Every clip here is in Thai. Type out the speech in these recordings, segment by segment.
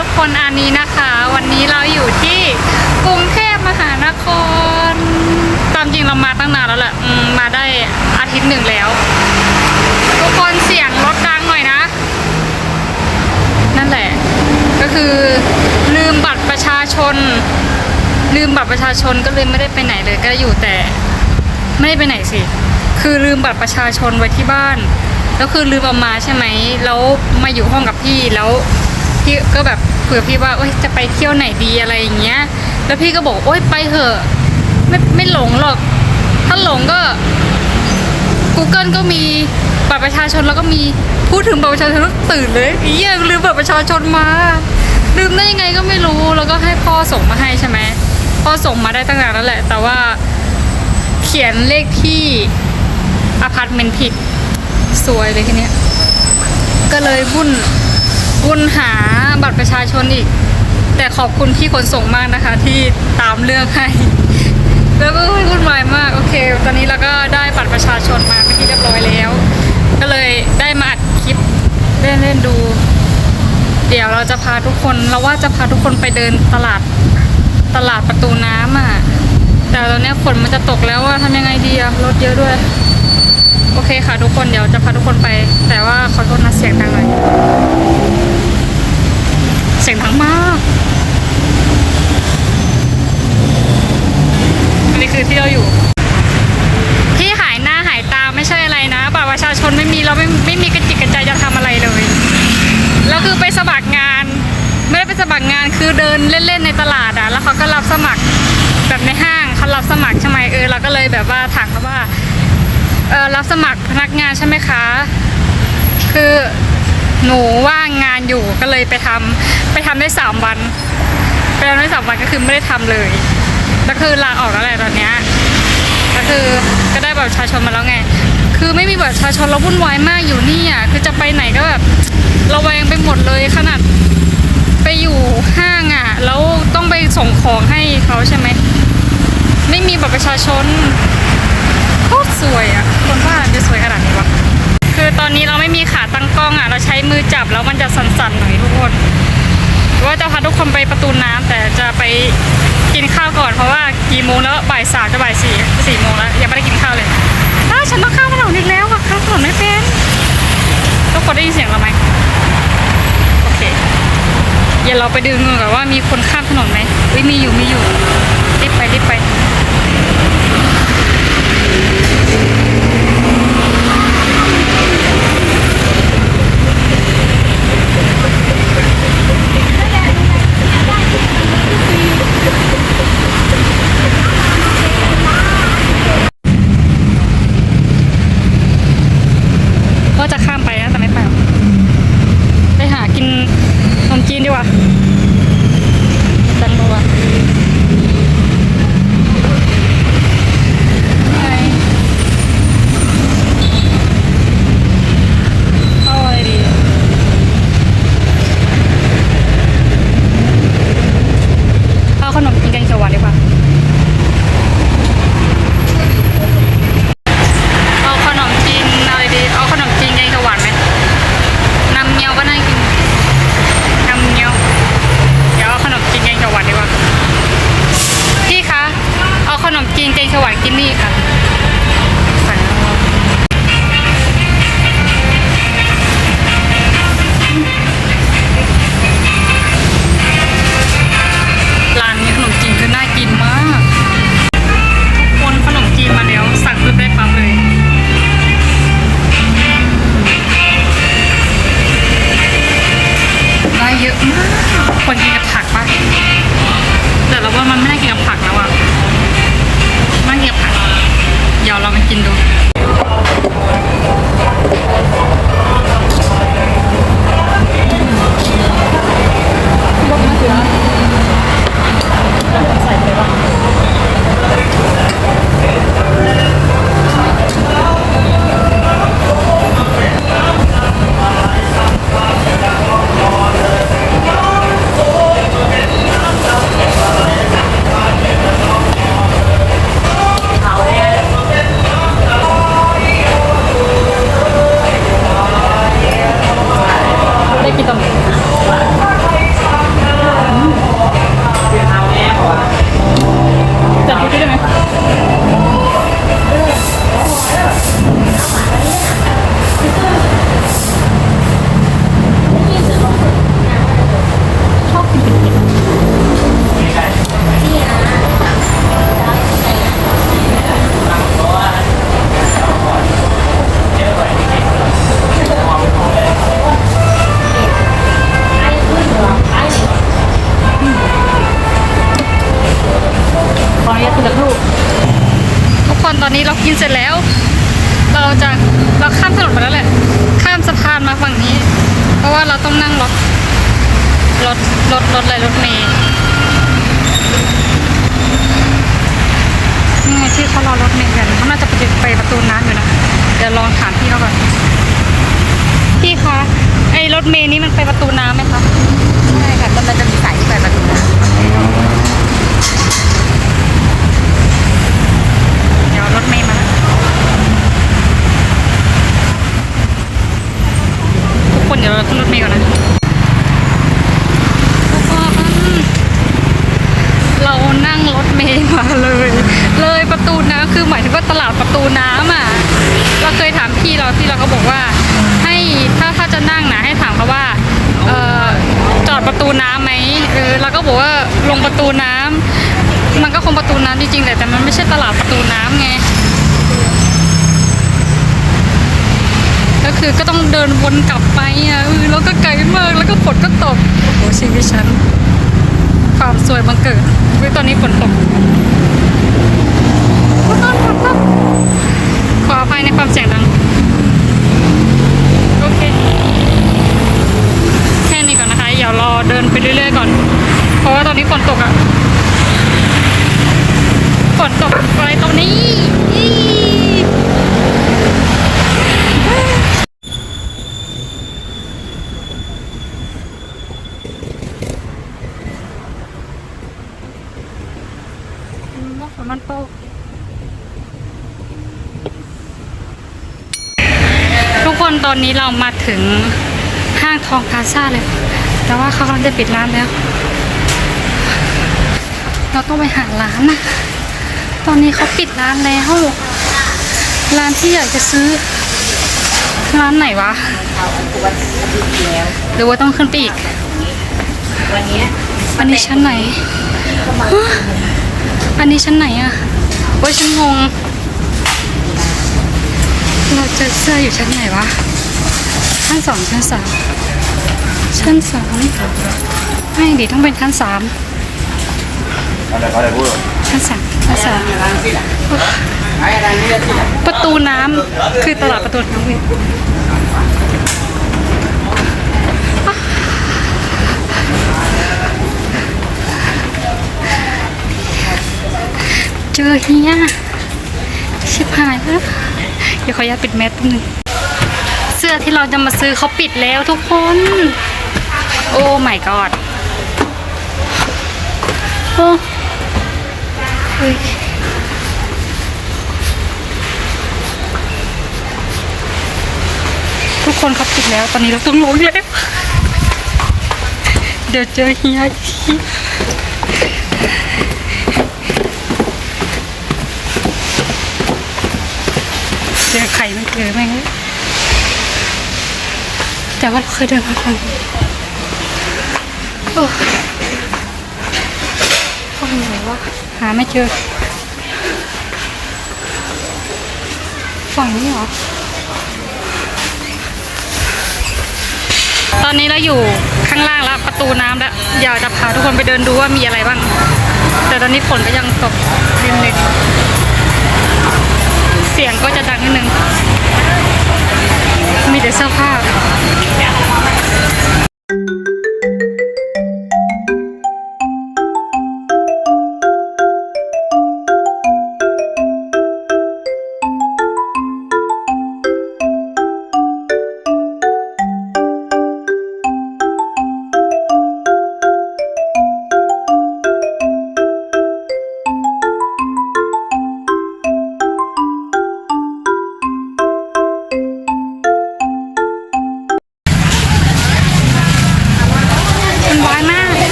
ทุกคนอันนี้นะคะ วันนี้เราอยู่ที่กรุงเทพมหานคร ตามจริงเรามาตั้งนานแล้วแหละมมาได้อาทิตย์หนึ่งแล้ว ทุกคนเสียงรถดังหน่อยนะ นั่นแหละ ก็คือลืมบัตรประชาชน ลืมบัตรประชาชนก็เลยไม่ได้ไปไหนเลยก็อยู่แต่ไม่ได้ไปไหนสิ คือลืมบัตรประชาชนไว้ที่บ้านแล้วคือลืมเอามาใช่ไหม แล้วมาอยู่ห้องกับพี่แล้ว พี่ก็แบบเผื่อพี่ว่าโอ๊ยจะไปเที่ยวไหนดีอะไรอย่างเงี้ย แล้วพี่ก็บอกโอ๊ยไปเถอะ ไม่ไม่หลงหรอก ถ้าหลงก็ Google ก็มีบัตรประชาชนแล้วก็มีพูดถึงบัตรประชาชนตื่นเลยอีเหี้ยลืมบัตรประชาชนมาลืมได้ยังไงก็ไม่รู้แล้วก็ให้พ่อส่งมาให้ใช่ไหมพ่อส่งมาได้ตั้งนานแล้วแหละ แต่ว่าเขียนเลขที่อพาร์ตเมนต์ผิดสวยเลยทีเนี้ยก็เลยวุ่น วุ่นหาบัตรประชาชนอีก แต่ขอบคุณพี่ขนส่งมากนะคะ ที่ตามเรื่องให้ แล้วก็วุ่นวายมากโอเค ตอนนี้เราก็ได้บัตรประชาชนมาเป็นที่เรียบร้อยแล้ว ก็เลยได้มาอัดคลิปเล่นเล่นๆดู เดี๋ยวเราจะพาทุกคนเราว่าจะพาทุกคนไปเดินตลาดตลาดประตูน้ำอะแต่ตอนนี้ฝนมันจะตกแล้วว่าทำยังไงดีอะรถเยอะด้วย โอเคค่ะทุกคนเดี๋ยวจะพาทุกคนไป แต่ว่าขอโทษนะเสียงดังหน่อยเสียงดังมาก อันนี้คือที่เราอยู่ ที่หายหน้าหายตาไม่ใช่อะไรนะบัตรประชาชนไม่มีเราไม่ไม่มีกระจิกกระใจจะทำอะไรเลยแล้วคือไปสมัครงาน ไม่ได้ไปสมัครงานคือเดินเล่นๆในตลาดอะแล้วเขาก็รับสมัครแบบในห้างเขารับสมัครใช่ไหมเออเราก็เลยแบบว่าถามเรับสมัครพนักงานใช่ไหมคะ คือหนูว่างงานอยู่ก็เลยไปทำไปทำได้สามวันไปทำได้สามวันก็คือไม่ได้ทำเลยแล้วคือลาออกแล้วแหละตอนเนี้ยก็คือก็ได้บัตรประชาชนมาแล้วไง คือไม่มีบัตรประชาชนเราวุ่นวายมากอยู่นี่อะคือจะไปไหนก็แบบระแวงไปหมดเลยขนาดไปอยู่ห้างอะแล้วต้องไปส่งของให้เขาใช่ไหมไม่มีบัตรประชาชน โคตรสวยอะคนว่าจะสวยขนาดนี้วะคือตอนนี้เราไม่มีขาตั้งกล้องอะเราใช้มือจับแล้วมันจะสั่นๆหน่อยทุกคนว่าจะพาทุกคนไปประตูน้ำแต่จะไปกินข้าวก่อนเพราะว่ากี่โมงแล้วบ่ายสามจะบ่ายสี่สี่โมงแล้วยังไม่ได้กินข้าวเลยอ้าฉันต้องข้ามถนนอีกแล้วอะข้ามถนนไม่เป็นทุกคนได้ยินเสียงเราไหมโอเคเดี๋ยวเราไปดูกันก่อนว่ามีคนข้ามถนนไหมเฮ้ยมีอยู่มีอยู่รีบไปรีบไปินเสร็จแล้ว เราจะเราข้ามถนนมาแล้วแหละ ข้ามสะพานมาฝั่งนี้ เพราะว่าเราต้องนั่งรถรถรถรถอะไรรถเมล์นี่ไงที่เขารอรถเมล์กันเขาน่าจะไปไปประตูน้ำอยู่นะเดี๋ยวลองถามพี่เขาก่อนพี่คะไอรถเมล์นี้มันไปประตูน้ำไหมคะใช่ค่ะกำลังจะมีสายที่ไปประตูน้เดี๋ยวรถเมล์มาทุกคนเดี๋ยวเราขึ้นรถเมล์ก่อนนะทุกคนเรานั่งรถเมล์มาเลย เลยประตูน้ำคือหมายถึงว่าตลาดประตูน้ำอะเราเคยถามพี่เราพี่เราก็บอกว่า ให้ถ้าถ้าจะนั่งนะให้ถามเขาว่าเออจอดประตูน้ำไหมเออเราก็บอกว่าลงประตูน้ำ มันก็คงประตูน้ำจริงๆแหละแต่มันไม่ใช่ตลาดประตูน้ำไง ก็คือก็ต้องเดินวนกลับไปอะเออแล้วก็ไกลมากแล้วก็ฝนก็ตก โอ้โหชีวิตฉัน ความสวยบังเกิดเว้ยตอนนี้ฝนตกขออภัยในความเสียงดังโอเคแค่นี้ก่อนนะคะ เดี๋ยวรอเดินไปเรื่อยๆก่อน เพราะว่าตอนนี้ฝนตกอะ ฝนตกอะไรตรงนี้ว่าฝนมันตกทุกคนตอนนี้เรามาถึงห้างทองพาซาเลย แต่ว่าเขากำลังจะปิดร้านแล้ว เราต้องไปหาร้านนะ ตอนนี้เขาปิดร้านแล้ว ร้านที่อยากจะซื้อ ร้านไหนวะำเขาอันตัวอาทิตย์ที่แล้วหรือว่าต้องขึ้นไปอีก วันเนี้ยอันนี้ชั้นไหนฮะอันนี้ชั้นไหนอะโอ้ยฉันงง เราเจอเสื้ออยู่ชั้นไหนวะ ชั้นสองชั้นสามชั้นสามไม่ดิต้องเป็นชั้นสามอะไรเขาได้พูดชั้นสามชั้นสาประตูน้ำคือตลาดประตูน้ำเว้ยเจอเฮียชิบหายแล้วเดี๋ยวขออนุญาตปิดแมสแป๊บนึงเสื้อที่เราจะมาซื้อเขาปิดแล้วทุกคน โอ้ my god โอ้ เฮ้ยทุกคนเขาปิดแล้ว ตอนนี้เราต้องลงแล้ว เดี๋ยวเจอเฮียอีกเจอใครไม่เจอแม่งแต่ว่าเราเคยเดินมาฝั่งนี้โอ้ฝั่งไหนวะ หาไม่เจอ ฝั่งนี้เหรอ ตอนนี้เราอยู่ข้างล่างแล้วประตูน้ำแล้วอยากจะพาทุกคนไปเดินดูว่ามีอะไรบ้าง แต่ตอนนี้ฝนก็ยังตกริมๆเสียงก็จะดังนิดนึง มีแต่เสื้อผ้า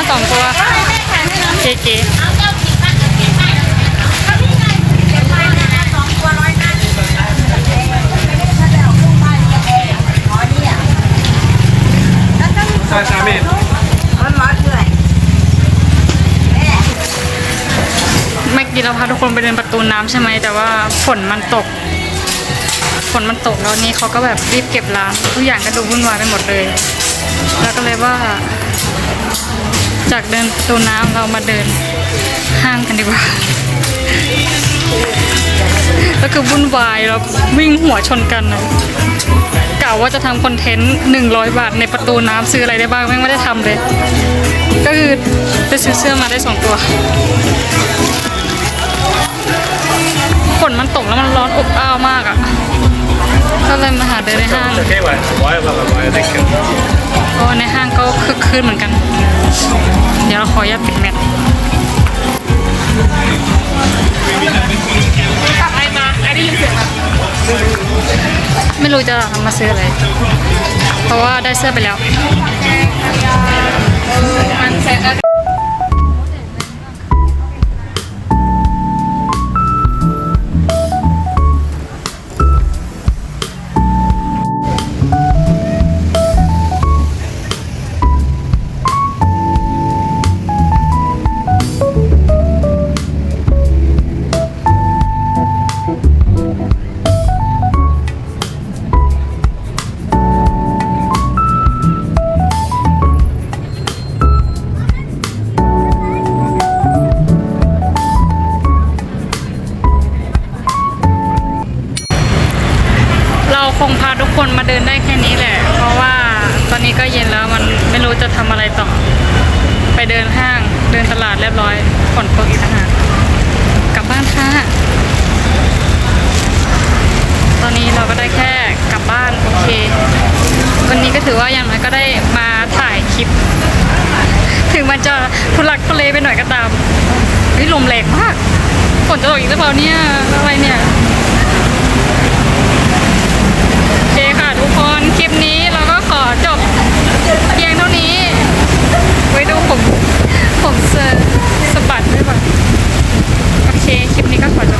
มาสองตัวเจ๊ๆใช่ใช่แม่ร้อนร้อนด้วยเมื่อกี้เราพาทุกคนไปเดินประตูน้ำใช่ไหมแต่ว่าฝนมันตก ฝนมันตกแล้วนี่เขาก็แบบรีบเก็บร้านทุกอย่างก็ดูวุ่นวายไปหมดเลย แล้วก็เลยว่า จากเดินตูน้ำเรามาเดินห้างกันดีกว่า แล้วคือวุ่นวายแล้ววิ่งหัวชนกันนะกล่าวว่าจะทำคอนเทนต์100 บาทในประตูน้ำซื้ออะไรได้บ้างแม่ไม่ได้ทำเลย ก็คือไปซื้อเสื้อมาได้สองตัวฝนมันตกแล้วมันร้อนอบอ้าวมากอะก็เลยมาหาเดินในห้าง Okej, vad vad är vad vad är däcken? เพราะว่าในห้างก็คึกคืนเหมือนกัน เดี๋ยวเราขออนุญาตปิดแมทไม่รู้จะมาซื้ออะไร เพราะว่าได้เสื้อไปแล้ว คงพาทุกคนมาเดินได้แค่นี้แหละ เพราะว่าตอนนี้ก็เย็นแล้วมันไม่รู้จะทำอะไรต่อ ไปเดินห้างเดินตลาดเรียบร้อยฝนตกอีกต่างหากกลับบ้านค่ะ ตอนนี้เราก็ได้แค่กลับบ้านโอเค วันนี้ก็ถือว่าอย่างน้อยก็ได้มาถ่ายคลิป ถึงมันจะทุลักทุเลไปหน่อยก็ตามวิลมแรงมากฝนจะตกอีกหรือเปล่าเนี่ย นด้วยป่ะโอเค คลิปนี้ก็ขอจบ